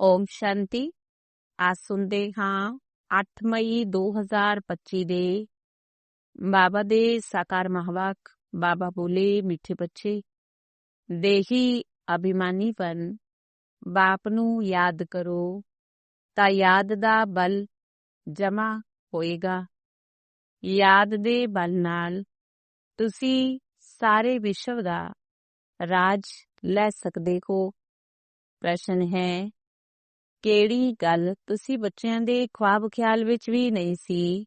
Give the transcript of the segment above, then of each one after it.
ਓਮ ਸ਼ਾਂਤੀ ਆ ਸੁਣਦੇ ਹਾਂ 8 ਮਈ 2025 ਦੇ ਬਾਬਾ ਦੇ ਸਾਕਾਰ ਮਹਵਾਕ ਬਾਬਾ ਬੋਲੇ ਮਿੱਠੇ ਬੱਚੇ ਦੇਹੀ ਅਭਿਮਾਨੀ ਬਨ ਬਾਪ ਨੂੰ ਯਾਦ ਕਰੋ ਤਾਂ ਯਾਦ ਦਾ ਬਲ ਜਮਾ ਹੋਏਗਾ ਯਾਦ ਦੇ ਬਲ ਨਾਲ ਤੁਸੀਂ ਸਾਰੇ ਵਿਸ਼ਵ ਦਾ ਰਾਜ ਲੈ ਸਕਦੇ ਹੋ ਪ੍ਰਸ਼ਨ ਹੈ ਕਿਹੜੀ ਗੱਲ ਤੁਸੀਂ ਬੱਚਿਆਂ ਦੇ ਖੁਆਬ ਖਿਆਲ ਵਿੱਚ ਵੀ ਨਹੀਂ ਸੀ?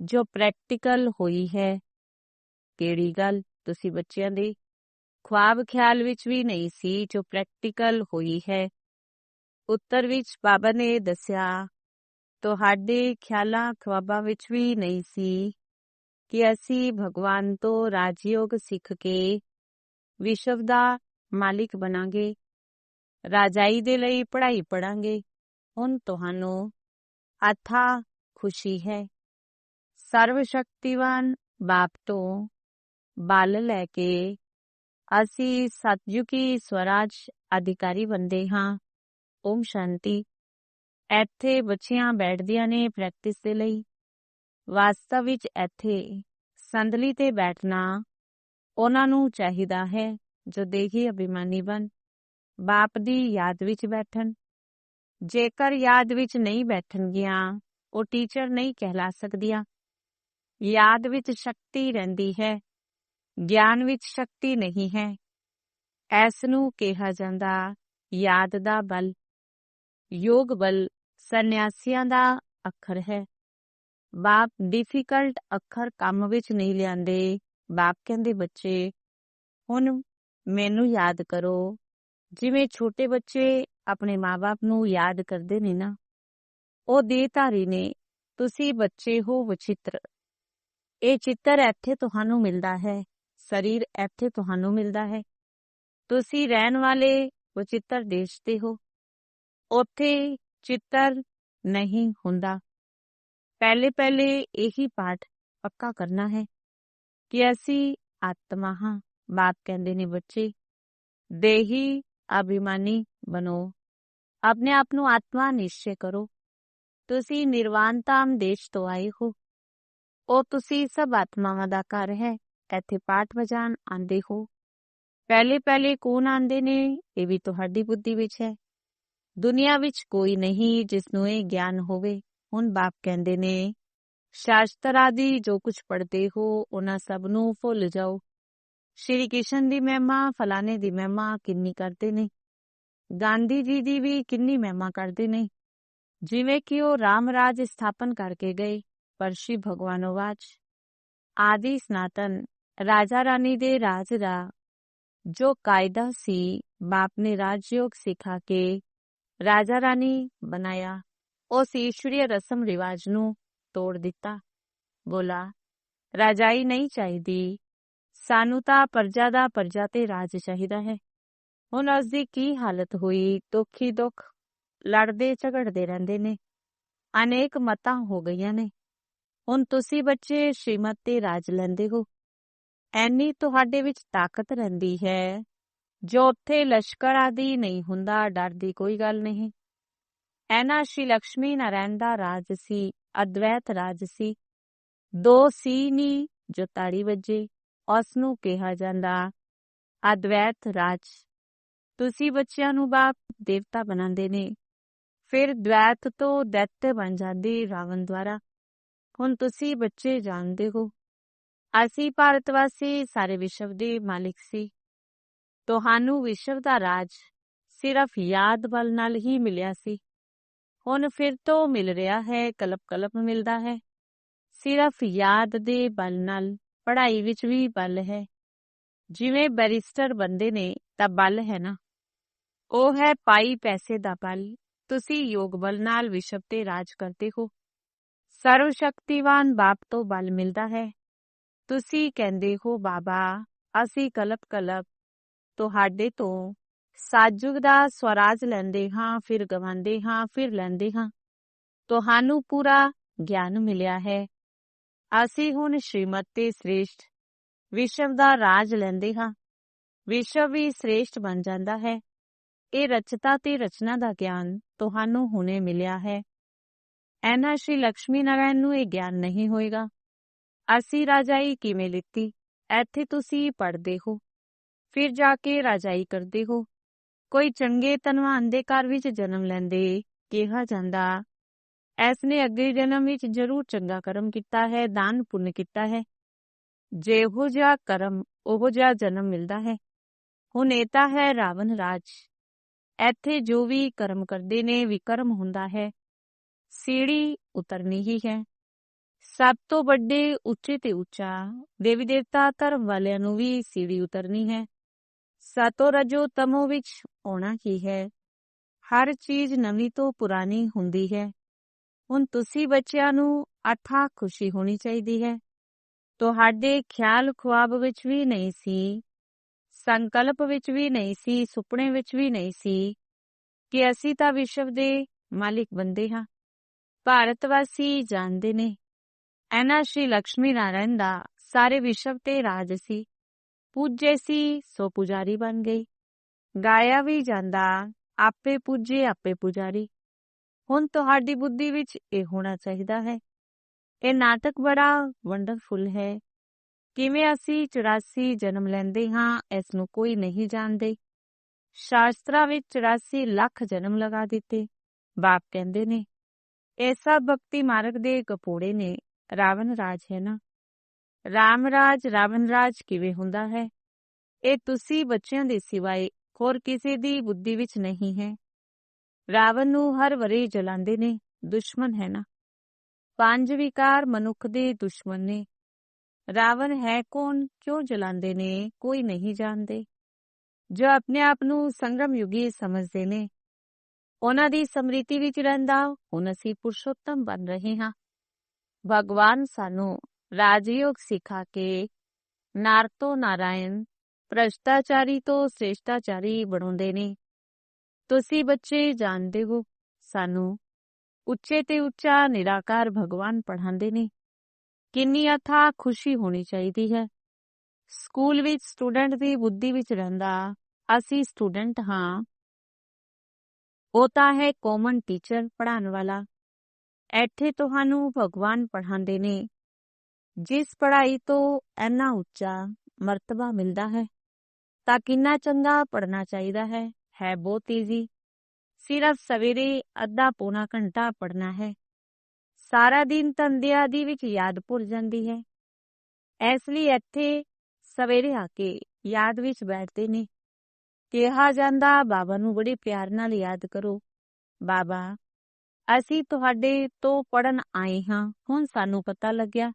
ਜੋ ਪ੍ਰੈਕਟੀਕਲ ਹੋਈ ਹੈ। ਕਿਹੜੀ ਗੱਲ ਤੁਸੀਂ ਬੱਚਿਆਂ ਦੇ ਖੁਆਬ ਖਿਆਲ ਵਿੱਚ ਵੀ ਨਹੀਂ ਸੀ ਜੋ ਪ੍ਰੈਕਟੀਕਲ ਹੋਈ ਹੈ? ਉੱਤਰ ਵਿੱਚ ਬਾਬਾ ਨੇ ਦੱਸਿਆ, ਤੁਹਾਡੇ ਖਿਆਲਾਂ ਖੁਆਬਾਂ ਵਿੱਚ ਵੀ ਨਹੀਂ ਸੀ ਕਿ ਅਸੀਂ ਭਗਵਾਨ ਤੋਂ ਰਾਜਯੋਗ ਸਿੱਖ ਕੇ ਵਿਸ਼ਵ ਦਾ ਮਾਲਿਕ ਬਣਾਂਗੇ। ਰਾਜਾਈ ਦੇ ਲਈ ਪੜ੍ਹਾਈ ਪੜਾਂਗੇ ਹੁਣ ਤੁਹਾਨੂੰ ਅਥਾ ਖੁਸ਼ੀ ਹੈ। ਸਰਵ ਸ਼ਕਤੀਵਾਨ ਬਾਪ ਤੋਂ ਬਲ ਲੈ ਕੇ ਅਸੀਂ ਸਤਜੁਗੀ ਸਵਰਾਜ ਅਧਿਕਾਰੀ ਬੰਦੇ ਹਾਂ। ਓਮ ਸ਼ਾਂਤੀ। ਇੱਥੇ ਬੱਚੀਆਂ ਬੈਠਦੀਆਂ ਨੇ ਪ੍ਰੈਕਟਿਸ ਦੇ ਲਈ। ਵਾਸਤਵ ਵਿੱਚ ਇੱਥੇ ਸੰਦਲੀ ਤੇ ਬੈਠਣਾ ਉਹਨਾਂ ਨੂੰ ਚਾਹੀਦਾ ਹੈ, ਜੋ ਦੇਖੀ ਅਭਿਮਾਨੀ ਬਣ। ਬਾਪ ਦੀ ਯਾਦ ਵਿੱਚ ਬੈਠਣ। ਜੇਕਰ ਯਾਦ ਵਿੱਚ ਨਹੀਂ ਬੈਠਣਗੀਆਂ, ਉਹ ਟੀਚਰ ਨਹੀਂ ਕਹਿਲਾ ਸਕਦੀਆਂ। ਯਾਦ ਵਿੱਚ ਸ਼ਕਤੀ ਰਹਿੰਦੀ ਹੈ, ਗਿਆਨ ਵਿੱਚ ਸ਼ਕਤੀ ਨਹੀਂ ਹੈ। ਐਸ ਨੂੰ ਕਿਹਾ ਜਾਂਦਾ ਯਾਦ ਦਾ ਬਲ। ਯੋਗ ਬਲ ਸੰਨਿਆਸੀਆਂ ਦਾ ਅੱਖਰ ਹੈ। ਬਾਪ ਡਿਫਿਕਲਟ ਅੱਖਰ ਕੰਮ ਵਿੱਚ ਨਹੀਂ ਲਿਆਂਦੇ। ਬਾਪ ਕਹਿੰਦੇ, ਬੱਚੇ, ਹੁਣ ਮੈਨੂੰ ਯਾਦ ਕਰੋ। ਜਿਵੇਂ ਛੋਟੇ ਬੱਚੇ ਆਪਣੇ ਮਾਪੇ ਨੂੰ ਯਾਦ ਕਰਦੇ ਨੇ ਨਾ ਉਹ ਦੇਹਧਾਰੀ ਨੇ ਤੁਸੀਂ ਬੱਚੇ ਹੋ ਵਚਿੱਤਰ ਇਹ ਚਿੱਤਰ ਇੱਥੇ ਤੁਹਾਨੂੰ ਮਿਲਦਾ ਹੈ ਸਰੀਰ ਇੱਥੇ ਤੁਹਾਨੂੰ ਮਿਲਦਾ ਹੈ ਤੁਸੀਂ ਰਹਿਣ ਵਾਲੇ ਵਚਿੱਤਰ ਦੇਸ਼ ਤੇ ਹੋ ਉੱਥੇ ਚਿੱਤਰ ਨਹੀਂ ਹੁੰਦਾ ਪਹਿਲੇ ਪਹਿਲੇ ਇਹੀ ਪਾਠ ਪੱਕਾ ਕਰਨਾ ਹੈ ਕਿ ਅਸੀਂ ਆਤਮਾ ਹਾਂ ਬਾਪ ਕਹਿੰਦੇ ਨੇ ਬੱਚੇ ਦੇਹੀ ਅਭਿਮਾਨੀ ਬਣੋ। ਆਪਣੇ ਆਪ ਨੂੰ ਆਤਮਾ ਨਿਸ਼ਚੈ ਕਰੋ। ਤੁਸੀਂ ਨਿਰਵਾਨ ਧਾਮ ਦੇਸ਼ ਤੋਂ ਆਏ ਹੋ। ਉਹ ਤੁਸੀਂ ਸਭ ਆਤਮਾਵਾਂ ਦਾ ਘਰ ਹੈ। ਇੱਥੇ ਪਾਠ ਵਜਾਨ ਆਂਦੇ ਹੋ। ਪਹਿਲੇ ਪਹਿਲੇ ਕੌਣ ਆਂਦੇ ਨੇ, ਇਹ ਵੀ ਤੁਹਾਡੀ ਬੁੱਧੀ ਵਿੱਚ ਹੈ। ਦੁਨੀਆ ਵਿੱਚ ਕੋਈ ਨਹੀਂ ਜਿਸ ਨੂੰ ਇਹ ਗਿਆਨ ਹੋਵੇ। ਹੁਣ ਬਾਪ ਕਹਿੰਦੇ ਨੇ, ਸ਼ਾਸ਼ਤਰ ਆਦਿ ਜੋ ਕੁਝ ਪੜ੍ਹਦੇ ਹੋ, ਉਹਨਾਂ ਸਭ ਨੂੰ ਭੁੱਲ ਜਾਓ। ਸ਼੍ਰੀ ਕ੍ਰਿਸ਼ਨ ਦੀ ਮਹਿਮਾ, ਫਲਾਣੇ ਦੀ ਮਹਿਮਾ ਕਿੰਨੀ ਕਰਦੇ ਨੇ। ਗਾਂਧੀ ਜੀ ਦੀ ਵੀ ਕਿੰਨੀ ਮਹਿਮਾ ਕਰਦੇ ਨੇ। ਜਿਵੇਂ ਕਿ ਉਹ ਰਾਮ ਰਾਜ ਸਥਾਪਨ ਕਰਕੇ ਗਏ ਪਰਸ਼ੀ ਸ਼੍ਰੀ ਭਗਵਾਨੋਵਾਚ ਆਦਿ ਸਨਾਤਨ, ਰਾਜਾ ਰਾਣੀ ਦੇ ਰਾਜ ਦਾ ਜੋ ਕਾਇਦਾ ਸੀ, ਬਾਪ ਨੇ ਰਾਜਯੋਗ ਸਿਖਾ ਕੇ ਰਾਜਾ ਰਾਣੀ ਬਣਾਇਆ। ਉਸ ਈਸ਼ਵਰੀ ਰਸਮ ਰਿਵਾਜ ਨੂੰ ਤੋੜ ਦਿੱਤਾ। ਬੋਲਾ, ਰਾਜਾਈ ਨਹੀਂ ਚਾਹੀਦੀ। ਸਾਨੂੰ ਤਾਂ ਪਰਜਾ ਦਾ ਪਰਜਾ ਤੇ ਰਾਜ ਚਾਹੀਦਾ ਹੈ। ਹੁਣ ਉਸ ਦੀ ਕੀ ਹਾਲਤ ਹੋਈ? ਦੁੱਖੀ ਦੁੱਖ ਲੜਦੇ ਝਗੜਦੇ ਰਹਿੰਦੇ ਨੇ। ਅਨੇਕ ਮਤਾਂ ਹੋ ਗਈਆਂ ਨੇ। ਹੁਣ ਤੁਸੀਂ ਬੱਚੇ ਸ਼੍ਰੀਮਤ ਤੇ ਰਾਜ ਲੈਂਦੇ ਹੋ। ਐਨੀ ਤੁਹਾਡੇ ਵਿੱਚ ਤਾਕਤ ਰਹਿੰਦੀ ਹੈ। ਜੋ ਉੱਥੇ ਲਸ਼ਕਰ ਆਦਿ ਨਹੀਂ ਹੁੰਦਾ, ਡਰ ਦੀ ਕੋਈ ਗੱਲ ਨਹੀਂ। ਐਨਾ ਸ਼੍ਰੀ ਲక్ష్ਮੀ ਨਾਰਾਇਣ ਦਾ ਰਾਜ ਸੀ, ਅਦਵੈਤ ਰਾਜ ਸੀ। ਦੋ ਸੀ ਨੀ ਜੋ ਤਾੜੀ ਵੱਜੇ। ਉਸ ਨੂੰ ਕਿਹਾ ਜਾਂਦਾ, ਅਦਵੈਤ ਰਾਜ, ਤੁਸੀਂ ਬੱਚਿਆਂ ਨੂੰ ਬਾਪ ਦੇਵਤਾ ਬਣਾਉਂਦੇ ਨੇ। ਫਿਰ ਦ્વੈਤ ਤੋਂ ਦੈਤ ਬਣ ਜਾਂਦੇ ਰਾਵਣ ਦੁਆਰਾ। ਹੁਣ ਤੁਸੀਂ ਬੱਚੇ ਜਾਣਦੇ ਹੋ। ਅਸੀਂ ਭਾਰਤ ਵਾਸੀ ਸਾਰੇ ਵਿਸ਼ਵ ਦੇ ਮਾਲਿਕ ਸੀ। ਤੁਹਾਨੂੰ ਵਿਸ਼ਵ ਦਾ ਰਾਜ ਸਿਰਫ ਯਾਦ ਬਲ ਨਾਲ ਹੀ ਮਿਲਿਆ ਸੀ। ਹੁਣ ਫਿਰ ਤੋਂ ਮਿਲ ਰਿਹਾ ਹੈ ਕਲਪ ਕਲਪ ਮਿਲਦਾ ਹੈ। ਸਿਰਫ ਯਾਦ ਦੇ ਬਲ ਨਾਲ ਪੜ੍ਹਾਈ ਵਿੱਚ ਵੀ ਬਲ ਹੈ। ਜਿਵੇਂ ਬੈਰਿਸਟਰ ਬੰਦੇ ਨੇ ਤਾਂ ਬਲ ਹੈ ਨਾ। ਉਹ ਹੈ ਪਾਈ ਪੈਸੇ ਦਾ ਬਲ। ਤੁਸੀਂ ਯੋਗ ਬਲ ਨਾਲ ਵਿਸ਼ਵ ਤੇ ਰਾਜ ਕਰਦੇ ਹੋ। ਸਰਵ ਸ਼ਕਤੀਵਾਨ ਬਾਪ ਤੋਂ ਬਲ ਮਿਲਦਾ ਹੈ। ਤੁਸੀਂ ਕਹਿੰਦੇ ਹੋ, ਬਾਬਾ, ਅਸੀਂ ਕਲਪ ਕਲਪ ਤੁਹਾਡੇ ਤੋਂ ਸਾਜੁਗ ਦਾ ਸਵਰਾਜ ਲੈਂਦੇ ਹਾਂ, ਫਿਰ ਗਵਾਉਂਦੇ ਹਾਂ, ਫਿਰ ਲੈਂਦੇ ਹਾਂ। ਤੁਹਾਨੂੰ ਪੂਰਾ ਗਿਆਨ ਮਿਲਿਆ ਹੈ। ਅਸੀਂ ਹੁਣ ਸ਼੍ਰੀਮਤ ਤੇ ਸ੍ਰੇਸ਼ਟ ਵਿਸ਼ਵ ਦਾ ਰਾਜ ਲੈਂਦੇ ਹਾਂ। ਵਿਸ਼ਵ ਵੀ ਸ੍ਰੇਸ਼ਟ ਬਣ ਜਾਂਦਾ ਹੈ। ਇਹ ਰਚਤਾ ਤੇ ਰਚਨਾ ਦਾ ਗਿਆਨ ਤੁਹਾਨੂੰ ਹੁਣੇ ਮਿਲਿਆ ਹੈ। ਐਨਾ ਸ਼੍ਰੀ ਲక్ష్ਮੀ ਨਾਰਾਇਣ ਨੂੰ ਇਹ ਗਿਆਨ ਨਹੀਂ ਹੋਏਗਾ। ਅਸੀਂ ਰਾਜਾਈ ਕਿਵੇਂ ਲਿੱਤੀ ਇੱਥੇ ਤੁਸੀਂ ਪੜ੍ਹਦੇ ਹੋ। ਫਿਰ ਜਾ ਕੇ ਰਾਜਾਈ ਕਰਦੇ ਹੋ। ਕੋਈ ਚੰਗੇ ਧਨਵਾਨ ਦੇ ਘਰ ਵਿੱਚ ਜਨਮ ਲੈਂਦੇ ਕਿਹਾ ਜਾਂਦਾ ਐਸ ਨੇ ਅੱਗੇ ਜਨਮ ਵਿੱਚ ਜ਼ਰੂਰ ਚੰਗਾ ਕਰਮ ਕੀਤਾ ਹੈ, ਦਾਨ ਪੁੰਨ ਕੀਤਾ ਹੈ। ਜਿਹੋ ਜਿਹਾ ਕਰਮ, ਉਹੋ ਜਿਹਾ ਜਨਮ ਮਿਲਦਾ ਹੈ। ਹੁਣ ਇਹ ਤਾਂ ਹੈ ਰਾਵਣ ਰਾਜ। ਇੱਥੇ ਜੋ ਵੀ ਕਰਮ ਕਰਦੇ ਨੇ, ਵਿਕਰਮ ਹੁੰਦਾ ਹੈ। ਸੀੜੀ ਉਤਰਨੀ ਹੀ ਹੈ। ਸਭ ਤੋਂ ਵੱਡੇ, ਉੱਚੇ ਤੇ ਉੱਚਾ ਦੇਵੀ ਦੇਵਤਾ ਧਰਮ ਵਾਲਿਆਂ ਨੂੰ ਵੀ ਸੀੜੀ ਉਤਰਨੀ ਹੈ। ਸਤੋ ਰਜੋ ਤਮੋ ਵਿੱਚ ਆਉਣਾ ਕੀ ਹੈ। ਹਰ ਚੀਜ਼ ਨਵੀਂ ਤੋਂ ਪੁਰਾਣੀ ਹੁੰਦੀ ਹੈ। ਹੁਣ ਤੁਸੀਂ ਬੱਚਿਆਂ ਨੂੰ ਅਥਾ ਖੁਸ਼ੀ ਹੋਣੀ ਚਾਹੀਦੀ ਹੈ। ਤੁਹਾਡੇ ਖਿਆਲ ਖੁਆਬ ਵਿੱਚ ਵੀ ਨਹੀਂ ਸੀ, ਸੰਕਲਪ ਵਿੱਚ ਵੀ ਨਹੀਂ ਸੀ, ਸੁਪਨੇ ਵਿੱਚ ਵੀ ਨਹੀਂ ਸੀ ਕਿ ਅਸੀਂ ਤਾਂ ਵਿਸ਼ਵ ਦੇ ਮਾਲਿਕ ਬੰਦੇ ਹਾਂ। ਭਾਰਤ ਵਾਸੀ ਜਾਣਦੇ ਨੇ, ਐਨਾ ਸ਼੍ਰੀ ਲక్ష్ਮੀ ਨਾਰਾਇਣ ਦਾ ਸਾਰੇ ਵਿਸ਼ਵ ਤੇ ਰਾਜ ਸੀ। ਪੂਜੇ ਸੀ, ਸੋ ਪੁਜਾਰੀ ਬਣ ਗਈ ਗਾਇਆ ਵੀ ਜਾਂਦਾ, ਆਪੇ ਪੂਜੇ, ਆਪੇ ਪੁਜਾਰੀ। ਹੁਣ ਤੁਹਾਡੀ ਬੁੱਧੀ ਵਿੱਚ ਇਹ ਹੋਣਾ ਚਾਹੀਦਾ ਹੈ। ਇਹ ਨਾਟਕ ਬੜਾ ਵੰਡਰਫੁਲ ਹੈ। ਕਿਵੇਂ ਅਸੀਂ 84 ਜਨਮ ਲੈਂਦੇ ਹਾਂ, ਇਸ ਨੂੰ ਕੋਈ ਨਹੀਂ ਜਾਣਦੇ। ਸ਼ਾਸਤਰਾਂ ਵਿੱਚ 84 ਲੱਖ ਜਨਮ ਲਗਾ ਦਿੱਤੇ। ਬਾਪ ਕਹਿੰਦੇ ਨੇ, ਇਹ ਸਭ ਭਗਤੀ ਮਾਰਗ ਦੇ ਕਪੋੜੇ ਨੇ। ਰਾਵਣ ਰਾਜ ਹੈ ਨਾ? ਰਾਮ ਰਾਜ, ਰਾਵਣ ਰਾਜ ਕਿਵੇਂ ਹੁੰਦਾ ਹੈ? ਇਹ ਤੁਸੀਂ ਬੱਚਿਆਂ ਦੇ ਸਿਵਾਏ ਹੋਰ ਕਿਸੇ ਦੀ ਬੁੱਧੀ ਵਿੱਚ ਨਹੀਂ ਹੈ। ਰਾਵਣ ਨੂੰ ਹਰ ਵਰੇ ਜਲਾਉਂਦੇ ਨੇ, ਦੁਸ਼ਮਣ ਹੈ ਨਾ। ਪੰਜ ਵਿਕਾਰ ਮਨੁੱਖ ਦੇ ਦੁਸ਼ਮਣ ਨੇ। ਰਾਵਣ ਹੈ ਕੌਣ, ਕਿਉਂ ਜਲਾਉਂਦੇ ਨੇ, ਕੋਈ ਨਹੀਂ ਜਾਣਦੇ। ਜੋ ਆਪਣੇ ਆਪ ਨੂੰ ਸੰਗਮ ਯੁਗੀ ਸਮਝਦੇ ਨੇ। ਉਹਨਾਂ ਦੀ ਸਮ੍ਰਿਤੀ ਵਿੱਚ ਰਹਿੰਦਾ, ਹੁਣ ਅਸੀਂ ਪੁਰਸ਼ੋਤਮ ਬਣ ਰਹੇ ਹਾਂ। ਭਗਵਾਨ ਸਾਨੂੰ ਰਾਜਯੋਗ ਸਿਖਾ ਕੇ ਨਾਰਤੋ ਨਾਰਾਇਣ, ਭ੍ਰਸ਼ਟਾਚਾਰੀ ਤੋਂ ਸ੍ਰੇਸ਼ਟਾਚਾਰੀ ਬਣਾਉਂਦੇ ਨੇ। ਤੁਸੀਂ ਬੱਚੇ ਜਾਣਦੇ ਹੋ, ਸਾਨੂੰ ਉੱਚੇ ਤੇ ਉੱਚਾ ਨਿਰਾਕਾਰ ਭਗਵਾਨ ਪੜ੍ਹਾਉਂਦੇ ਨੇ। ਕਿੰਨੀ ਅਥਾ ਖੁਸ਼ੀ ਹੋਣੀ ਚਾਹੀਦੀ ਹੈ। ਸਕੂਲ ਵਿੱਚ ਸਟੂਡੈਂਟ ਦੀ ਬੁੱਧੀ ਵਿੱਚ ਰਹਿੰਦਾ, ਅਸੀਂ ਸਟੂਡੈਂਟ ਹਾਂ। ਉਹ ਤਾਂ ਹੈ ਕਾਮਨ ਟੀਚਰ ਪੜ੍ਹਾਉਣ ਵਾਲਾ। ਇੱਥੇ ਤੁਹਾਨੂੰ ਭਗਵਾਨ ਪੜ੍ਹਾਉਂਦੇ ਨੇ। ਜਿਸ ਪੜ੍ਹਾਈ ਤੋਂ ਇੰਨਾ ਉੱਚਾ ਮਰਤਬਾ ਮਿਲਦਾ ਹੈ, ਤਾਂ ਕਿੰਨਾ ਚੰਗਾ ਪੜ੍ਹਨਾ ਚਾਹੀਦਾ ਹੈ। ਹੈ ਬਹੁਤ ਤੇਜ਼ੀ। ਸਿਰਫ ਸਵੇਰੇ ਅੱਧਾ ਪੌਣਾ ਘੰਟਾ ਪੜਨਾ ਹੈ। ਸਾਰਾ ਦਿਨ ਤੰਦਿਆ ਦੀ ਵਿੱਚ ਯਾਦ ਭੁੱਲ ਜਾਂਦੀ ਹੈ। ਇਸ ਲਈ ਇੱਥੇ ਸਵੇਰੇ ਆ ਕੇ ਯਾਦ ਵਿੱਚ ਬੈਠਦੇ ਨੇ। ਕਿਹਾ ਜਾਂਦਾ, ਬਾਬਾ ਨੂੰ ਬੜੇ ਪਿਆਰ ਨਾਲ ਯਾਦ ਕਰੋ। ਬਾਬਾ, ਅਸੀਂ ਤੁਹਾਡੇ ਤੋਂ ਪੜਨ ਆਏ ਹਾਂ, ਹੁਣ ਸਾਨੂੰ ਪਤਾ ਲੱਗਿਆ।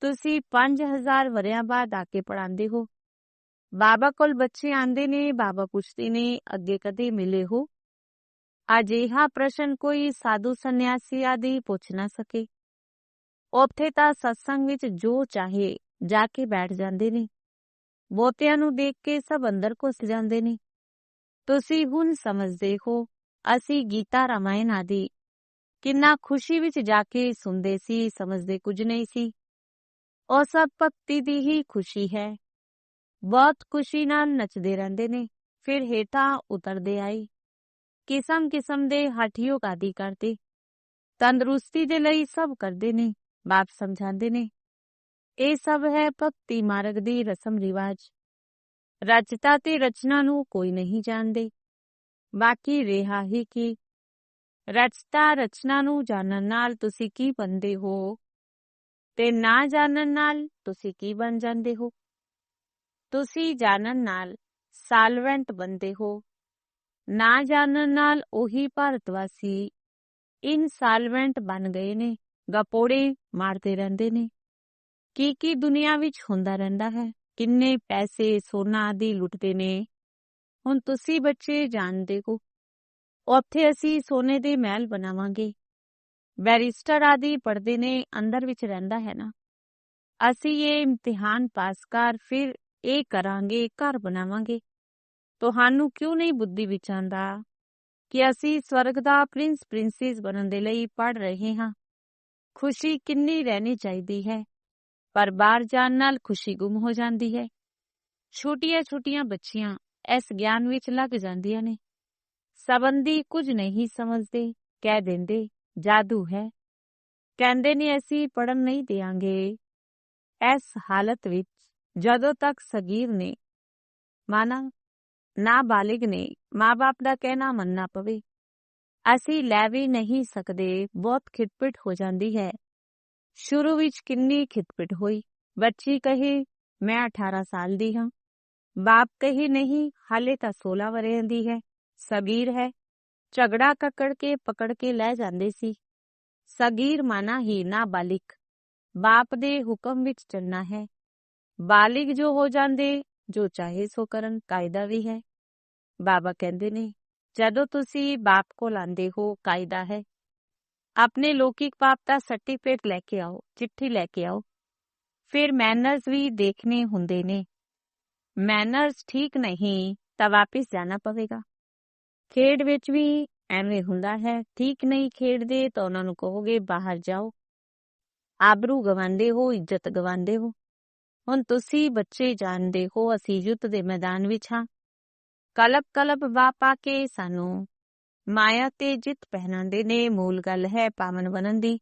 ਤੁਸੀਂ 5000 ਵਰਿਆਂ ਬਾਅਦ ਆ ਕੇ ਪੜਾਉਂਦੇ ਹੋ। ਬਾਬਾ ਕੋਲ ਬੱਚੇ ਆਂਦੇ ਨੇ, ਬਾਬਾ ਪੁੱਛਦੇ ਨੇ, ਅੱਗੇ ਕਦੇ ਮਿਲੇ ਹੋ? ਅਜਿਹਾ ਪ੍ਰਸ਼ਨ ਕੋਈ ਸਾਧੂ ਸੰਨਿਆਸੀ ਆਦਿ ਪੁੱਛ ਨਾ ਸਕੇ। ਉੱਥੇ ਤਾਂ ਸਤਸੰਗ ਵਿੱਚ ਜੋ ਚਾਹੇ ਜਾ ਕੇ ਬੈਠ ਜਾਂਦੇ ਨੇ। ਬਹੁਤਿਆਂ ਨੂੰ ਦੇਖ ਕੇ ਸਭ ਅੰਦਰ ਘੁਸ ਜਾਂਦੇ ਨੇ। ਤੁਸੀਂ ਹੁਣ ਸਮਝਦੇ ਹੋ, ਅਸੀਂ ਗੀਤਾ ਰਾਮਾਇਣ ਆਦਿ ਕਿੰਨਾ ਖੁਸ਼ੀ ਵਿੱਚ ਜਾ ਕੇ ਸੁਣਦੇ ਸੀ, ਸਮਝਦੇ ਕੁਝ ਨਹੀਂ ਸੀ। ਉਹ ਸਭ ਭਗਤੀ ਦੀ ਹੀ ਖੁਸ਼ੀ ਹੈ। ਬਹੁਤ ਖੁਸ਼ੀ ਨਾਲ ਨੱਚਦੇ ਰਹਿੰਦੇ ਨੇ। ਫਿਰ ਹੇਠਾਂ ਉਤਰਦੇ ਆਏ। ਕਿਸਮ ਕਿਸਮ ਦੇ ਹਠਯੋਗ ਆਦਿ ਕਰਦੇ। ਤੰਦਰੁਸਤੀ ਦੇ ਲਈ ਸਭ ਕਰਦੇ ਨੇ, ਬਾਪ ਸਮਝਾਉਂਦੇ ਨੇ। ਇਹ ਸਭ ਹੈ ਭਗਤੀ ਮਾਰਗ ਦੀ ਰਸਮ ਰਿਵਾਜ। ਰਚਤਾ ਤੇ ਰਚਨਾ ਨੂੰ ਕੋਈ ਨਹੀਂ ਜਾਣਦੇ। ਬਾਕੀ ਰਿਹਾ ਹੀ ਕੀ। ਰਚਤਾ ਰਚਨਾ ਨੂੰ ਜਾਣਨ ਨਾਲ ਤੁਸੀਂ ਕੀ ਬੰਦੇ ਹੋ? ਤੇ ਨਾ ਜਾਣਨ ਨਾਲ ਤੁਸੀਂ ਕੀ ਬਣ ਜਾਂਦੇ ਹੋ? ਤੁਸੀਂ ਜਾਣਨ ਨਾਲ ਸਾਲਵੈਂਟ ਬੰਦੇ ਹੋ। ਨਾ ਜਾਣਨ ਨਾਲ ਉਹੀ ਭਾਰਤਵਾਸੀ ਇਨਸਾਲਵੈਂਟ ਬਣ ਗਏ ਨੇ, ਗਪੋੜੇ ਮਾਰਦੇ ਰਹਿੰਦੇ ਨੇ। ਕੀ ਕੀ ਦੁਨੀਆ ਵਿੱਚ ਹੁੰਦਾ ਰਹਿੰਦਾ ਹੈ, ਕਿੰਨੇ ਪੈਸੇ ਸੋਨਾ ਆਦਿ ਲੁੱਟਦੇ ਨੇ। ਹੁਣ ਤੁਸੀਂ ਬੱਚੇ ਜਾਣਦੇ ਹੋ। ਉੱਥੇ ਅਸੀਂ ਸੋਨੇ ਦੇ ਮਹਿਲ ਬਣਾਵਾਂਗੇ। ਬੈਰਿਸਟਰ ਆਦਿ ਪੜਦੇ ਨੇ, ਅੰਦਰ ਵਿੱਚ ਰਹਿੰਦਾ ਹੈ ਨਾ। ਅਸੀਂ ਇਹ ਇਮਤਿਹਾਨ ਪਾਸ ਕਰ ਫਿਰ ਇਹ ਕਰਾਂਗੇ ਘਰ ਬਣਾਵਾਂਗੇ। ਤੁਹਾਨੂੰ ਕਿਉਂ ਨਹੀਂ ਬੁੱਧੀ ਵਿੱਚ ਆਂਦਾ ਕਿ ਅਸੀਂ ਸਵਰਗ ਦਾ ਪ੍ਰਿੰਸ ਪ੍ਰਿੰਸੈਸ ਬਣਨ ਦੇ ਲਈ ਪੜ ਰਹੇ ਹਾਂ? ਖੁਸ਼ੀ ਕਿੰਨੀ ਰਹਿਣੀ ਚਾਹੀਦੀ ਹੈ, ਪਰ ਬਾਹਰ ਜਾਣ ਨਾਲ ਖੁਸ਼ੀ ਗੁੰਮ ਹੋ ਜਾਂਦੀ ਹੈ। ਛੋਟੀਆਂ ਛੋਟੀਆਂ ਬੱਚੀਆਂ ਇਸ ਗਿਆਨ ਵਿੱਚ ਲੱਗ ਜਾਂਦੀਆਂ ਨੇ। ਸਬੰਧੀ ਕੁਝ ਨਹੀਂ ਸਮਝਦੇ, ਕਹਿ ਦਿੰਦੇ, ਜਾਦੂ ਹੈ। ਕਹਿੰਦੇ ਨੇ, ਅਸੀਂ ਪੜਨ ਨਹੀਂ ਦੇਾਂਗੇ ਇਸ ਹਾਲਤ ਵਿੱਚ ਜਦੋਂ ਤੱਕ ਸਗੀਰ ਨੇ ਮਾਨਾ ਨਾਬਾਲਿਗ ਨੇ ਮਾਪੇ ਦਾ ਕਹਿਣਾ ਮੰਨਣਾ ਪਵੇ, ਅਸੀਂ ਲੈ ਵੀ ਨਹੀਂ ਸਕਦੇ, ਬਹੁਤ ਖਿਟਪਿਟ ਹੋ ਜਾਂਦੀ ਹੈ। ਸ਼ੁਰੂ ਵਿੱਚ ਕਿੰਨੀ ਖਿਟਪਿਟ ਹੋਈ। ਬੱਚੀ ਕਹੇ, ਮੈਂ 18 ਸਾਲ ਦੀ ਹਾਂ। ਬਾਪ ਕਹੇ, ਨਹੀਂ, ਹਾਲੇ ਤਾਂ 16 ਵਰ੍ਹਿਆਂ ਦੀ ਹੈ, ਸਗੀਰ ਹੈ। ਝਗੜਾ ਕੱਕੜ ਕੇ ਪਕੜ ਕੇ ਲੈ ਜਾਂਦੇ ਸੀ। ਸਗੀਰ ਮਾਨਾ ਹੀ ਨਾਬਾਲਿਗ ਬਾਪ ਦੇ ਹੁਕਮ ਵਿੱਚ ਚੱਲਣਾ ਹੈ। ਬਾਲਿਗ ਜੋ ਹੋ ਜਾਂਦੇ ਜੋ ਚਾਹੇ ਸੋ ਕਰਨ ਕਾਇਦਾ ਵੀ ਹੈ ਬਾਬਾ ਕਹਿੰਦੇ ਨੇ ਜਦੋਂ ਤੁਸੀਂ ਬਾਪ ਕੋਲ ਆਂਦੇ ਹੋ ਕਾਇਦਾ ਹੈ ਆਪਣੇ ਲੌਕਿਕ ਪਾਪ ਦਾ ਸਰਟੀਫਿਕੇਟ ਲੈ ਕੇ ਆਓ ਚਿੱਠੀ ਲੈ ਕੇ ਆਓ ਫਿਰ ਮੈਨਰਸ ਵੀ ਦੇਖਣੇ ਹੁੰਦੇ ਨੇ ਮੈਨਰਸ ਠੀਕ ਨਹੀਂ ਤਾਂ ਵਾਪਸ ਜਾਣਾ ਪਵੇਗਾ ਖੇਡ ਵਿੱਚ ਵੀ ਐਵੇਂ ਹੁੰਦਾ ਹੈ ਠੀਕ ਨਹੀਂ ਖੇਡਦੇ ਤਾਂ ਉਹਨਾਂ ਨੂੰ ਕਹੋਗੇ ਬਾਹਰ ਜਾਓ ਆਬਰੂ ਗਵਾਉਂਦੇ ਹੋ ਇੱਜ਼ਤ ਗਵਾਉਂਦੇ ਹੋ ਹੁਣ ਤੁਸੀਂ ਬੱਚੇ ਜਾਣਦੇ ਹੋ, ਅਸੀਂ ਯੁੱਧ ਦੇ ਮੈਦਾਨ ਵਿੱਚ ਹਾਂ। ਕਲਪ ਕਲਪ ਵਾਪਾ ਕੇ ਸਾਨੂੰ ਮਾਇਆ ਤੇ ਜਿੱਤ ਪਹਿਨਾਉਂਦੇ ਨੇ, ਮੂਲ ਗੱਲ ਹੈ ਪਾਵਨ ਬਣਨ ਦੀ।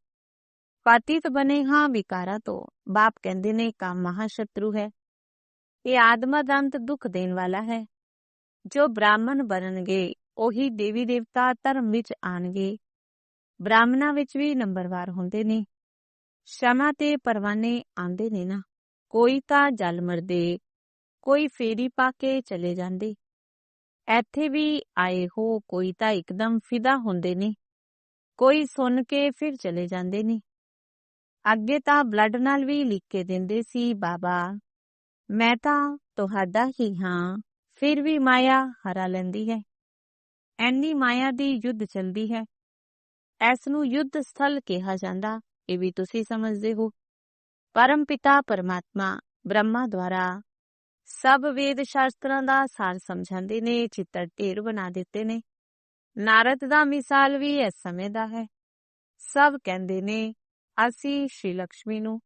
ਪਾਤਿਤ ਬਨੇ ਹਾਂ ਵਿਕਾਰਾ ਤੋਂ, ਬਾਪ ਕਹਿੰਦੇ ਨੇ ਕਾਮ ਮਹਾਸ਼ਤਰੂ ਹੈ। ਇਹ ਆਦਮਦੰਤ ਦੁੱਖ ਦੇਣ ਵਾਲਾ ਹੈ। ਜੋ ਬ੍ਰਾਹਮਣ ਬਣਨਗੇ, ਉਹੀ ਦੇਵੀ ਦੇਵਤਾ ਧਰਮ ਵਿੱਚ ਆਣਗੇ ਬ੍ਰਾਹਮਣਾ ਵਿੱਚ ਵੀ ਨੰਬਰਵਾਰ ਹੁੰਦੇ ਨੇ। ਸ਼ਮਾ ਤੇ ਪਰਵਾਨੇ ਆਂਦੇ ਨੇ ਨਾ। ਕੋਈ ਤਾਂ ਜਲ ਮਰਦੇ, ਕੋਈ ਫੇਰੀ ਪਾ ਕੇ ਚਲੇ ਜਾਂਦੇ। ਇੱਥੇ ਵੀ ਆਏ ਹੋ ਕੋਈ ਤਾਂ ਇੱਕਦਮ ਫਿਦਾ ਹੁੰਦੇ ਨੇ, ਕੋਈ ਸੁਣ ਕੇ ਫਿਰ ਚਲੇ ਜਾਂਦੇ ਨੇ। ਅੱਗੇ ਤਾਂ ਬਲੱਡ ਨਾਲ ਵੀ ਲਿਖ ਕੇ ਦਿੰਦੇ ਸੀ, ਬਾਬਾ, ਮੈਂ ਤਾਂ ਤੁਹਾਡਾ ਹੀ ਹਾਂ, ਫਿਰ ਵੀ ਮਾਇਆ ਹਰਾ ਲੈਂਦੀ ਹੈ। ਐਨੀ ਮਾਇਆ ਦੀ ਯੁੱਧ ਚਲਦੀ ਹੈ। ਐਸ ਨੂੰ ਯੁੱਧ ਸਥਲ ਕਿਹਾ ਜਾਂਦਾ, ਇਹ ਵੀ ਤੁਸੀਂ ਸਮਝਦੇ ਹੋ। ਪਰਮਪਿਤਾ ਪਰਮਾਤਮਾ ਬ੍ਰਹਮਾ ਦੁਆਰਾ ਸਭ ਵੇਦ ਸ਼ਾਸਤਰਾਂ ਦਾ ਸਾਰ ਸਮਝਾਉਂਦੇ ਨੇ, ਚਿੱਤਰ ਢੇਰ ਬਣਾ ਦਿੱਤੇ ਨੇ। ਨਾਰਦ ਦਾ ਮਿਸਾਲ ਵੀ ਇਸ ਸਮੇਂ ਦਾ ਹੈ। ਸਭ ਕਹਿੰਦੇ ਨੇ, ਅਸੀਂ ਸ਼੍ਰੀ ਲక్ష్ਮੀ ਨੂੰ,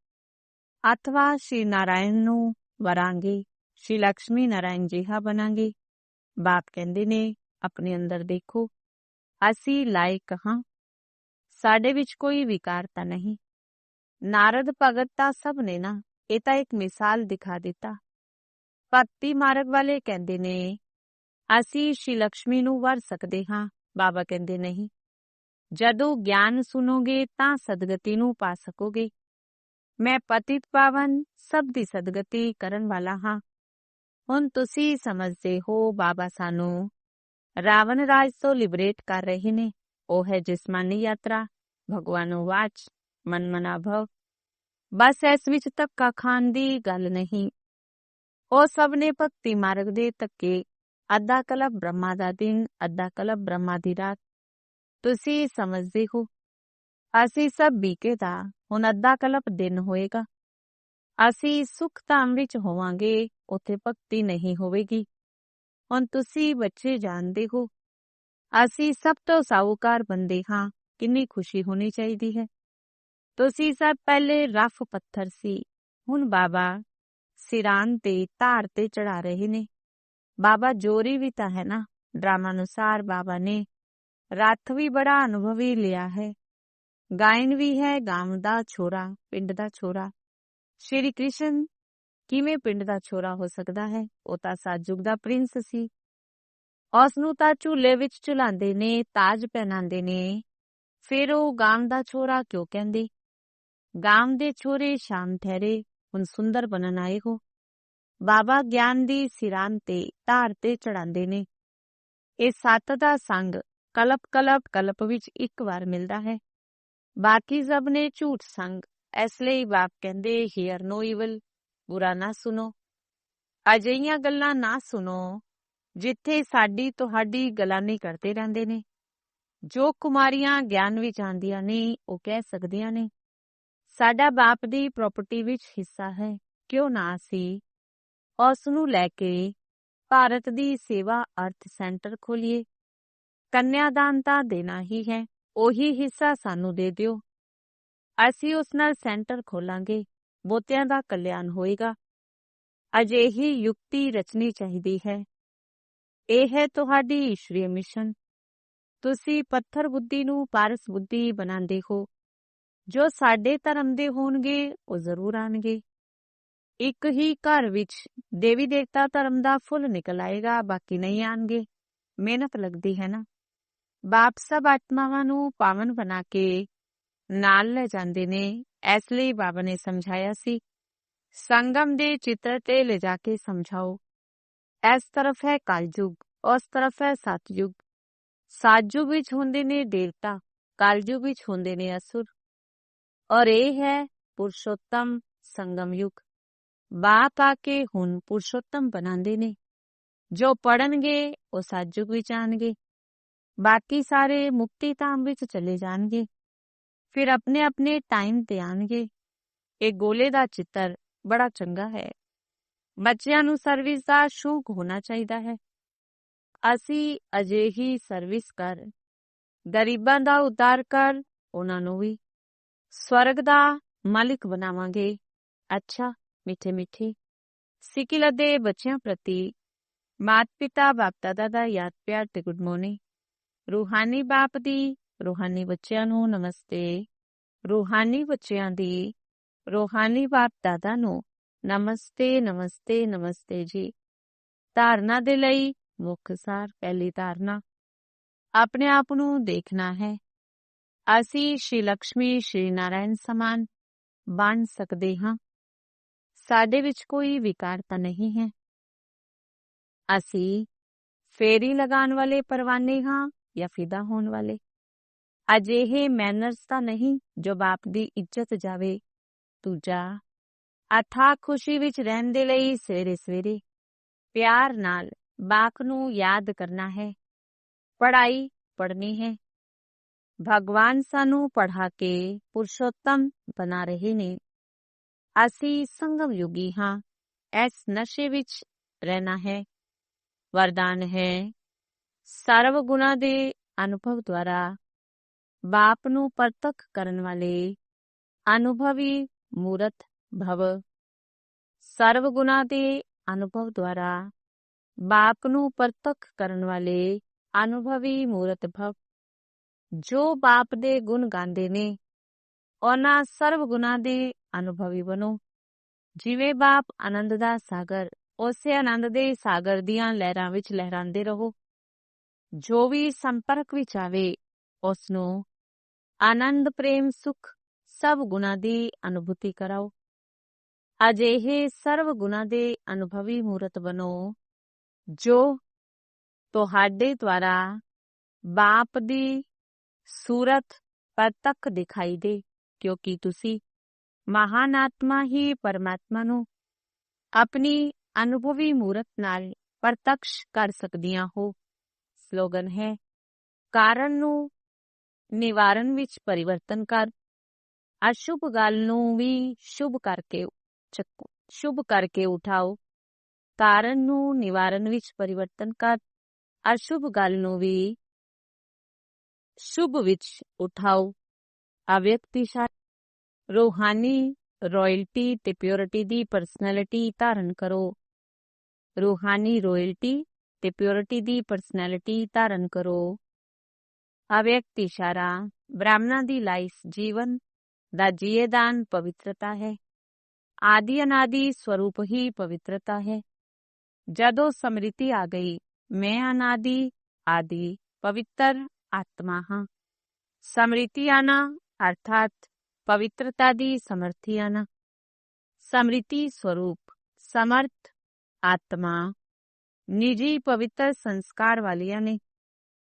ਅਥਵਾ ਸ਼੍ਰੀ ਨਾਰਾਇਣ ਨੂੰ ਵਰਾਂਗੇ, ਸ਼੍ਰੀ ਲక్ష్ਮੀ ਨਾਰਾਇਣ ਜਿਹਾ ਬਣਾਂਗੇ। ਬਾਪ ਕਹਿੰਦੇ ਨੇ, ਆਪਣੇ ਅੰਦਰ ਦੇਖੋ, ਅਸੀਂ ਲਾਇਕ ਹਾਂ। ਸਾਡੇ ਵਿੱਚ ਕੋਈ ਵਿਕਾਰ ਤਾਂ ਨਹੀਂ। ਨਾਰਦ ਭਗਤ ਤਾਂ ਸਭ ਨੇ ਨਾ ਇਹ ਤਾਂ ਇੱਕ ਮਿਸਾਲ ਦਿਖਾ ਦਿੱਤਾ ਭਗਤੀ ਮਾਰਗ ਵਾਲੇ ਕਹਿੰਦੇ ਨੇ ਅਸੀਂ ਸ਼੍ਰੀ ਲక్ష్ਮੀ ਨੂੰ ਵਰ ਸਕਦੇ ਹਾਂ ਬਾਬਾ ਕਹਿੰਦੇ ਨਹੀਂ ਜਦੋਂ ਗਿਆਨ ਸੁਣੋਗੇ ਤਾਂ ਸਦਗਤੀ ਨੂੰ ਪਾ ਸਕੋਗੇ ਮੈਂ ਪਤਿਤ ਪਾਵਨ ਸਭ ਦੀ ਸਦਗਤੀ ਕਰਨ ਵਾਲਾ ਹਾਂ ਹੁਣ ਤੁਸੀਂ ਸਮਝਦੇ ਹੋ ਬਾਬਾ ਸਾਨੂੰ ਰਾਵਣ ਰਾਜ ਤੋਂ ਲਿਬਰੇਟ ਕਰ ਰਹੇ ਨੇ ਉਹ ਹੈ ਜਿਸਮਾਨੀ ਯਾਤਰਾ ਭਗਵਾਨੋ ਵਾਚ ਮਨਮਨਾ ਭਵ। ਬਸ ਇਸ ਵਿੱਚ ਧੱਕਾ ਖਾਣ ਦੀ ਗੱਲ ਨਹੀਂ। ਉਹ ਸਭ ਨੇ ਭਗਤੀ ਮਾਰਗ ਦੇ ਧੱਕੇ। ਅੱਧਾ ਕਲਪ ਬ੍ਰਹਮਾ ਦਾ ਦਿਨ, ਅੱਧਾ ਕਲਪ ਬ੍ਰਹਮਾ ਦੀ ਰਾਤ। ਤੁਸੀਂ ਸਮਝਦੇ ਹੋ? ਅਸੀਂ ਸਭ ਬੀਕੇ ਦਾ ਹੁਣ ਅੱਧਾ ਕਲਪ ਦਿਨ ਹੋਏਗਾ। ਅਸੀਂ ਸੁਖ ਧਾਮ ਵਿੱਚ ਹੋਵਾਂਗੇ, ਉੱਥੇ ਭਗਤੀ ਨਹੀਂ ਹੋਵੇਗੀ। ਹੁਣ ਤੁਸੀਂ ਬੱਚੇ ਜਾਣਦੇ ਹੋ? ਅਸੀਂ ਸਭ ਤੋਂ ਸਾਊਕਾਰ ਬੰਦੇ ਹਾਂ, ਕਿੰਨੀ ਖੁਸ਼ੀ ਹੋਣੀ ਚਾਹੀਦੀ ਹੈ। ਤੁਸੀਂ ਸਭ ਪਹਿਲੇ ਰਫ ਪੱਥਰ ਸੀ। ਹੁਣ ਬਾਬਾ ਸਿਰਾਂ ਤੇ ਧਾਰ ਤੇ ਚੜਾ ਰਹੇ ਨੇ। ਬਾਬਾ ਜੋਰੀ ਵੀ ਤਾਂ ਹੈ ਨਾ। ਡਰਾਮਾ ਅਨੁਸਾਰ ਬਾਬਾ ਨੇ ਰੱਥ ਵੀ ਬੜਾ ਅਨੁਭਵੀ ਲਿਆ ਹੈ। ਗਾਇਨ ਵੀ ਹੈ ਗਾਮ ਦਾ ਛੋਰਾ, ਪਿੰਡ ਦਾ ਛੋਰਾ। ਸ਼੍ਰੀ ਕ੍ਰਿਸ਼ਨ ਕਿਵੇਂ ਪਿੰਡ ਦਾ ਛੋਰਾ ਹੋ ਸਕਦਾ ਹੈ? ਉਹ ਤਾਂ ਸਾਜੁਗ ਦਾ ਪ੍ਰਿੰਸ ਸੀ। ਉਸ ਨੂੰ ਤਾਂ ਝੂਲੇ ਵਿੱਚ ਝੁਲਾਉਂਦੇ ਨੇ, ਤਾਜ ਪਹਿਨਾਉਂਦੇ ਨੇ। ਫਿਰ ਉਹ ਗਾਮ ਦਾ ਛੋਰਾ ਕਿਉਂ ਕਹਿੰਦੇ? ਗਾਮ ਦੇ ਛੋਰੇ ਸ਼ਾਮ ਠਹਿਰੇ, ਹੁਣ ਸੁੰਦਰ ਬਣਨ ਆਏ ਹੋ। ਬਾਬਾ ਗਿਆਨ ਦੀ ਸਿਰਾਂ ਤੇ ਧਾਰ ਤੇ ਚੜਾਉਂਦੇ ਨੇ। ਇਹ ਸੱਤ ਦਾ ਸੰਗ ਕਲਪ ਕਲਪ ਕਲਪ ਵਿੱਚ ਇੱਕ ਵਾਰ ਮਿਲਦਾ ਹੈ। ਬਾਕੀ ਸਭ ਨੇ ਝੂਠ ਸੰਗ, ਇਸ ਲਈ ਬਾਪ ਕਹਿੰਦੇ, ਹੀਅਰ ਨੋ ਇਵਲ, ਬੁਰਾ ਨਾ ਸੁਨੋ ਅਜਈਆਂ ਗੱਲਾਂ ਨਾ ਸੁਨੋ ਜਿੱਥੇ ਸਾਡੀ ਤੁਹਾਡੀ ਗੱਲਾਂ ਨਹੀਂ ਕਰਦੇ ਰਹਿੰਦੇ ਨੇ। ਜੋ ਕੁਮਾਰੀਆਂ ਗਿਆਨ ਵਿੱਚ ਆਂਦੀਆਂ ਨੇ, ਉਹ ਕਹਿ ਸਕਦੀਆਂ ਨੇ। ਸਾਡਾ ਬਾਪ ਦੀ ਪ੍ਰਾਪਰਟੀ ਵਿੱਚ ਹਿੱਸਾ ਹੈ, ਕਿਉਂ ਨਾ ਸੀ ਉਸ ਨੂੰ ਲੈ ਕੇ ਭਾਰਤ ਦੀ ਸੇਵਾ ਅਰਥ ਸੈਂਟਰ ਖੋਲੀਏ। ਕੰਨਿਆਦਾਨ ਤਾਂ ਦੇਣਾ ਹੀ ਹੈ, ਉਹੀ ਹਿੱਸਾ ਸਾਨੂੰ ਦੇ ਦਿਓ। ਅਸੀਂ ਉਸ ਨਾਲ ਸੈਂਟਰ ਖੋਲਾਂਗੇ, ਬੋਤਿਆਂ ਦਾ ਕਲਿਆਣ ਹੋਏਗਾ। ਅਜਿਹੀ ਯੁਕਤੀ ਰਚਨੀ ਚਾਹੀਦੀ ਹੈ। ਇਹ ਹੈ ਤੁਹਾਡੀ ਈਸ਼ਵਰੀ ਮਿਸ਼ਨ। ਤੁਸੀਂ ਪੱਥਰ ਬੁੱਧੀ ਨੂੰ ਪਾਰਸ ਬੁੱਧੀ ਬਣਾਉਂਦੇ ਹੋ। ਜੋ ਸਾਡੇ ਧਰਮ ਦੇ ਹੋਣਗੇ, ਉਹ ਜ਼ਰੂਰ ਆਣਗੇ। ਇੱਕ ਹੀ ਘਰ ਵਿੱਚ ਦੇਵੀ ਦੇਵਤਾ ਧਰਮ ਦਾ ਫੁੱਲ ਨਿਕਲ ਆਏਗਾ, ਬਾਕੀ ਨਹੀਂ ਆਣਗੇ। ਮਿਹਨਤ ਲੱਗਦੀ ਹੈ ਨਾ। ਬਾਪ ਸਭ ਆਤਮਾਵਾਂ ਨੂੰ ਪਾਵਨ ਬਣਾ ਕੇ ਨਾਲ ਲੈ ਜਾਂਦੇ ਨੇ, ਇਸ ਲਈ ਬਾਬਾ ਨੇ ਸਮਝਾਇਆ ਸੀ। ਸੰਗਮ ਦੇ ਚਿੱਤਰ ਤੇ ਲੈ ਜਾ ਕੇ ਸਮਝਾਓ। ਇਸ ਤਰਫ ਹੈ ਕਲਯੁਗ, ਉਸ ਤਰਫ ਹੈ ਸਤਯੁਗ। ਸਤਯੁਗ ਵਿੱਚ ਹੁੰਦੇ ਨੇ ਦੇਵਤਾ, ਕਲਯੁਗ ਵਿੱਚ ਹੁੰਦੇ ਨੇ ਅਸੁਰ। और ये है पुरुषोत्तम संगम युग बाप आके हुन पुरुषोत्तम बना देने जो पढ़न गे वो साजुग भी जान गे बाकी सारे मुक्ति धाम विच चले जान गे फिर अपने अपने टाइम ते आन गे एक गोले दा चित्र बड़ा चंगा है। बच्चा नु सर्विस दा शौक होना चाहिए है। असी अजे सर्विस कर। गरीबा दा उतार कर ਉਹਨਾਂ ਨੂੰ ਵੀ ਸਵਰਗ ਦਾ ਮਾਲਿਕ ਬਣਾਵਾਂਗੇ। ਅੱਛਾ, ਮਿੱਠੇ ਮਿੱਠੇ। ਸਿਕਿਲ ਦੇ ਬੱਚਿਆਂ ਪ੍ਰਤੀ ਮਾਤ ਪਿਤਾ ਬਾਪ ਦਾਦਾ ਦਾ ਯਾਦ ਪਿਆਰ ਤੇ ਗੁੱਡ ਮਾਰਨਿੰਗ ਰੂਹਾਨੀ ਬਾਪ ਦੀ, ਰੂਹਾਨੀ ਬੱਚਿਆਂ ਨੂੰ ਨਮਸਤੇ। ਰੂਹਾਨੀ ਬੱਚਿਆਂ ਦੀ, ਰੂਹਾਨੀ ਬਾਪ ਦਾਦਾ ਨੂੰ ਨਮਸਤੇ ਨਮਸਤੇ ਨਮਸਤੇ ਜੀ। ਧਾਰਨਾ ਦੇ ਲਈ ਮੁੱਖ ਸਾਰ, ਪਹਿਲੀ ਧਾਰਨਾ। ਆਪਣੇ ਆਪ ਨੂੰ ਦੇਖਣਾ ਹੈ। ਅਸੀਂ ਸ਼੍ਰੀ ਲక్ష్ਮੀ ਸ਼੍ਰੀ ਨਾਰਾਇਣ ਸਮਾਨ ਬਣ ਸਕਦੇ ਹਾਂ। ਸਾਡੇ ਵਿੱਚ ਕੋਈ ਵਿਕਾਰ ਤਾਂ ਨਹੀਂ ਹੈ। ਅਸੀਂ ਫੇਰੀ ਲਗਾਉਣ ਵਾਲੇ ਪਰਵਾਨੇ ਹਾਂ ਜਾਂ ਫਿਦਾ ਹੋਣ ਵਾਲੇ। ਅਜਿਹੇ ਮੈਨਰਸ ਤਾਂ ਨਹੀਂ ਜੋ ਬਾਪ ਦੀ ਇੱਜ਼ਤ ਜਾਵੇ। ਦੂਜਾ ਅਥਾ ਖੁਸ਼ੀ ਵਿੱਚ ਰਹਿਣ ਦੇ ਲਈ ਸਵੇਰੇ ਸਵੇਰੇ ਪਿਆਰ ਨਾਲ ਬਾਕ ਨੂੰ ਯਾਦ ਕਰਨਾ ਹੈ। ਪੜ੍ਹਾਈ ਪੜ੍ਹਨੀ ਹੈ। ਭਗਵਾਨ ਸਾਨੂੰ ਪੜ੍ਹਾ ਕੇ ਪੁਰਸ਼ੋਤਮ ਬਣਾ ਰਹੇ ਨੇ ਅਸੀਂ ਸੰਗਮ ਯੁਗੀ ਹਾਂ ਇਸ ਨਸ਼ੇ ਵਿੱਚ ਰਹਿਣਾ ਹੈ ਵਰਦਾਨ ਹੈ ਸਰਵ ਗੁਣਾ ਦੇ ਅਨੁਭਵ ਦੁਆਰਾ ਬਾਪ ਨੂੰ ਪ੍ਰਤੱਖ ਕਰਨ ਵਾਲੇ ਅਨੁਭਵੀ ਮੂਰਤ ਭਵ ਸਰਵ ਗੁਣਾ ਦੇ ਅਨੁਭਵ ਦੁਆਰਾ ਬਾਪ ਨੂੰ ਪ੍ਰਤੱਖ ਕਰਨ ਵਾਲੇ ਅਨੁਭਵੀ ਮੂਰਤ ਭਵ ਜੋ ਬਾਪ ਦੇ ਗੁਣ ਗਾਉਂਦੇ ਨੇ, ਉਹਨਾਂ ਸਰਵ ਗੁਣਾ ਦੇ ਅਨੁਭਵੀ ਬਣੋ। ਜਿਵੇਂ ਬਾਪ ਆਨੰਦ ਦਾ ਸਾਗਰ, ਉਸੇ ਆਨੰਦ ਦੇ ਸਾਗਰ ਦੀਆਂ ਲਹਿਰਾਂ ਵਿੱਚ ਲਹਿਰਾਉਂਦੇ ਰਹੋ। ਜੋ ਵੀ ਸੰਪਰਕ ਵਿੱਚ ਆਵੇ ਉਸ ਨੂੰ ਆਨੰਦ, ਪ੍ਰੇਮ, ਸੁਖ ਸਭ ਗੁਣਾਂ ਦੀ ਅਨੁਭੂਤੀ ਕਰਾਓ। ਅਜਿਹੇ ਸਰਵ ਗੁਣਾਂ ਦੇ ਅਨੁਭਵੀ ਮੂਰਤ ਬਣੋ, ਜੋ ਤੁਹਾਡੇ ਦੁਆਰਾ ਬਾਪ ਦੀ ਸੂਰਤ ਪ੍ਰਤੱਖ ਦਿਖਾਈ ਦੇ, ਕਿਉਂਕਿ ਤੁਸੀਂ ਮਹਾਨ ਆਤਮਾ ਹੀ ਪਰਮਾਤਮਾ ਨੂੰ ਆਪਣੀ ਅਨੁਭਵੀ ਮੂਰਤ ਨਾਲ ਪ੍ਰਤੱਖ ਕਰ ਸਕਦੀਆਂ ਹੋ। ਸਲੋਗਨ ਹੈ, ਕਾਰਨ ਨੂੰ ਨਿਵਾਰਨ ਵਿੱਚ ਪਰਿਵਰਤਨ ਕਰ। ਅਸ਼ੁਭ ਗੱਲ ਨੂੰ ਵੀ ਸ਼ੁਭ ਕਰਕੇ ਚੱਕੋ, ਸ਼ੁਭ ਕਰਕੇ ਉਠਾਓ। ਕਾਰਨ ਨੂੰ ਨਿਵਾਰਨ ਵਿੱਚ ਪਰਿਵਰਤਨ ਕਰ। ਅਸ਼ੁਭ ਗੱਲ ਨੂੰ ਵੀ ਸ਼ੁਭ ਵਿੱਚ ਉਠਾਓ। ਅਵਿਅਕਤੀ ਰੂਹਾਨੀ, ਰਾਇਲਟੀ ਤੇ ਪਿਓਰਿਟੀ ਦੀ ਪਰਸਨੈਲਿਟੀ ਧਾਰਨ ਕਰੋ। ਰੂਹਾਨੀ, ਰਾਇਲਟੀ ਤੇ ਪਿਓਰਿਟੀ ਦੀ ਪਰਸਨੈਲਿਟੀ ਧਾਰਨ ਕਰੋ। ਅਵਿਅਕਤ ਇਸ਼ਾਰਾ ਬ੍ਰਾਹਮਣਾਂ ਦੀ ਲਾਈਫ ਜੀਵਨ ਦਾ ਜੀਏਦਾਨ ਪਵਿੱਤਰਤਾ ਹੈ। ਆਦਿ ਅਨਾਦਿ ਸਵਰੂਪ ਹੀ ਪਵਿੱਤਰਤਾ ਹੈ। ਜਦੋਂ ਸਮ੍ਰਿਤੀ ਆ ਗਈ, ਮੈਂ ਅਨਾਦਿ ਆਦਿ ਪਵਿੱਤਰ ਆਤਮਾ ਹਾਂ। ਸਮ੍ਰਿਤੀ ਆਣਾ ਅਰਥਾਤ ਪਵਿੱਤਰਤਾ ਦੀ ਸਮਰਥੀ ਆਣਾ ਸਮ੍ਰਿਤੀ ਸਰੂਪ ਸਮਰਥ ਆਤਮਾ ਨਿਜੀ ਪਵਿੱਤਰ ਸੰਸਕਾਰ ਵਾਲੀਆਂ ਨੇ।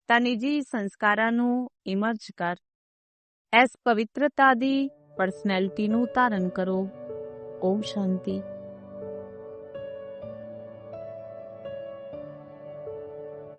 ਤਾਂ ਨਿਜੀ ਸੰਸਕਾਰਾਂ ਨੂੰ ਇਮਰਜ ਕਰ। ਇਸ ਪਵਿੱਤਰਤਾ ਦੀ ਪਰਸਨੈਲਿਟੀ ਨੂੰ ਧਾਰਨ ਕਰੋ। ਓਮ ਸ਼ਾਂਤੀ।